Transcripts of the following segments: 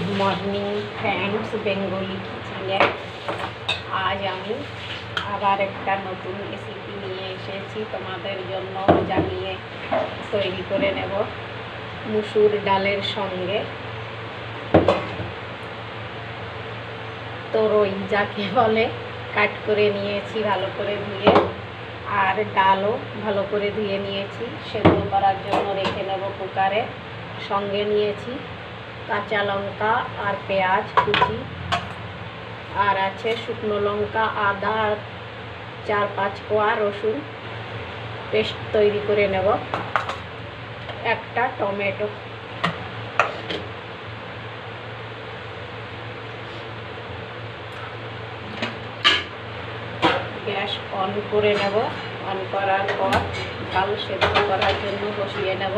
Good morning friends Bengali কিচেনে আজ আমি আবার একটা নতুন রেসিপি নিয়ে এসেছি, তোমাদের জন্য জানিয়ে তৈরি করে নেব মুসুর ডালের সঙ্গে। তরই যাকে বলে, কাট করে নিয়েছি, ভালো করে ধুয়ে। আর ডালও ভালো করে ধুয়ে নিয়েছি, সেদ্ধ করার জন্য রেখে নেব কুকারে। সঙ্গে নিয়েছি কাঁচা লঙ্কা আর পেঁয়াজ কুচি। আর আছে শুকনো লঙ্কা, আদা, আর চার পাঁচ কোয়া রসুন। পেস্ট তৈরি করে নেব। একটা টমেটো। গ্যাস অন করে নেব। অন করার পর ডাল সেদ্ধ করার জন্য বসিয়ে নেব।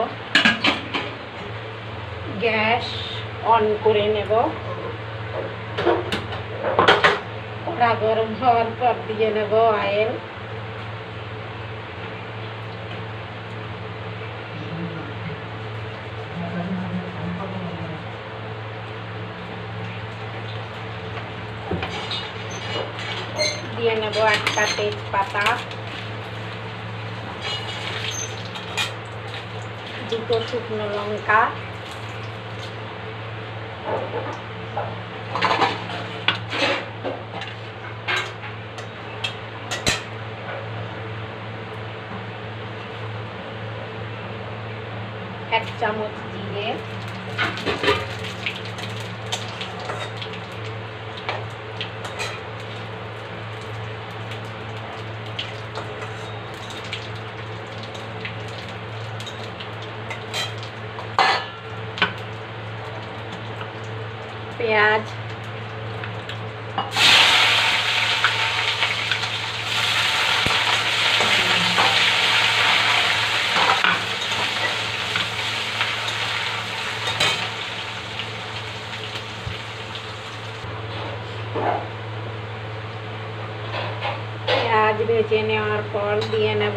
গ্যাস অন করে নেব। কড়া গরম হওয়ার পর দিয়ে নেব অয়েল দিয়ে নেব একটা তেজপাতা। দুটো শুকনো লঙ্কা। এক চামচ জিরে পেঁয়াজ। পেঁয়াজ ভেজে নেওয়ার পর দিয়ে নেব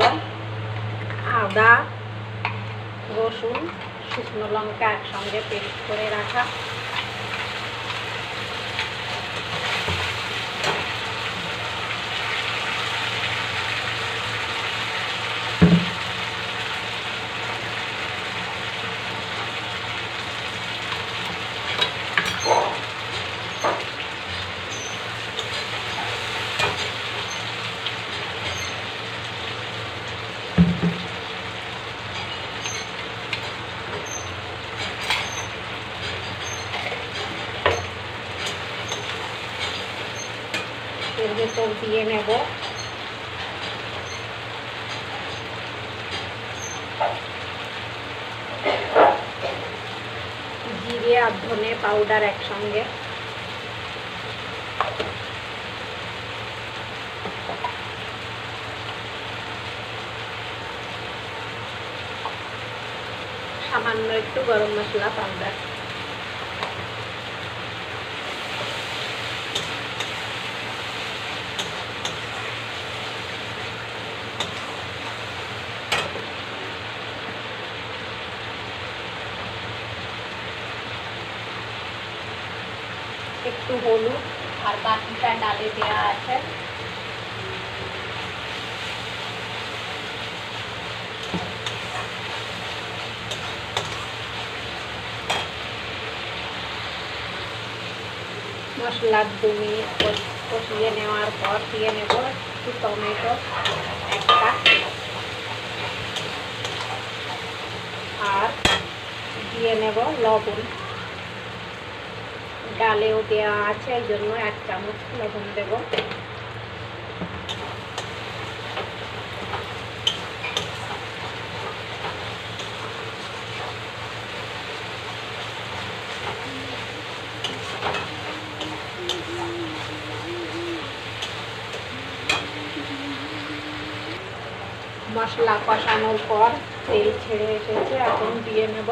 আদা, রসুন, শুকনো লঙ্কা একসঙ্গে পেস্ট করে রাখা। ভেতর দিয়ে নেব। জিরে আর ধনে পাউডার একসঙ্গে। সামান্য একটু গরম মশলা পাউডার একটু হলুদ আর বাকিটা ডালে দেওয়া আছে। মশলা দু মিনিট কষ- কষিয়ে নেওয়ার পর দিয়ে নেব একটু টমেটো একটা। আর দিয়ে নেব লবণ। ডালেও দেওয়া আছে, এই জন্য এক চামচ লবণ দেব। মশলা কষানোর পর তেল ছেড়ে এসেছে, এখন দিয়ে নেব।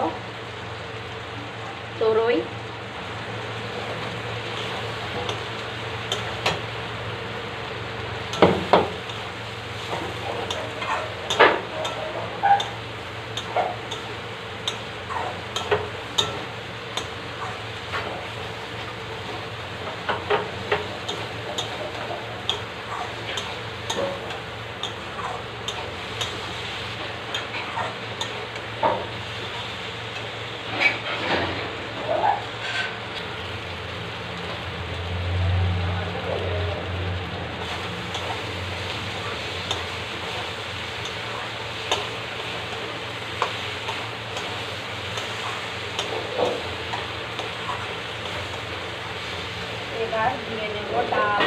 তরই এবার দিয়ে নেব ডাল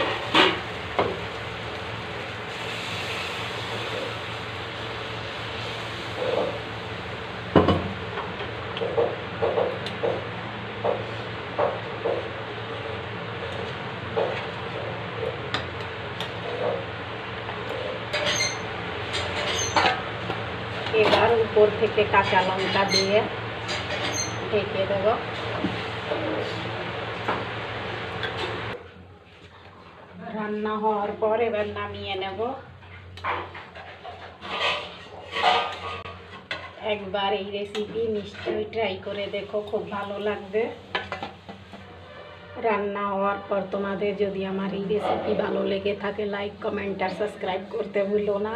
এবার উপর থেকে কাঁচা লঙ্কা দিয়ে ঢেকে দেব। রান্না হওয়ার পর এবার নামিয়ে নেব। একবার এই রেসিপি নিশ্চয়ই ট্রাই করে দেখো, খুব ভালো লাগবে। রান্না হওয়ার পর তোমাদের যদি আমার এই রেসিপি ভালো লেগে থাকে লাইক কমেন্ট আর সাবস্ক্রাইব করতে ভুলো না।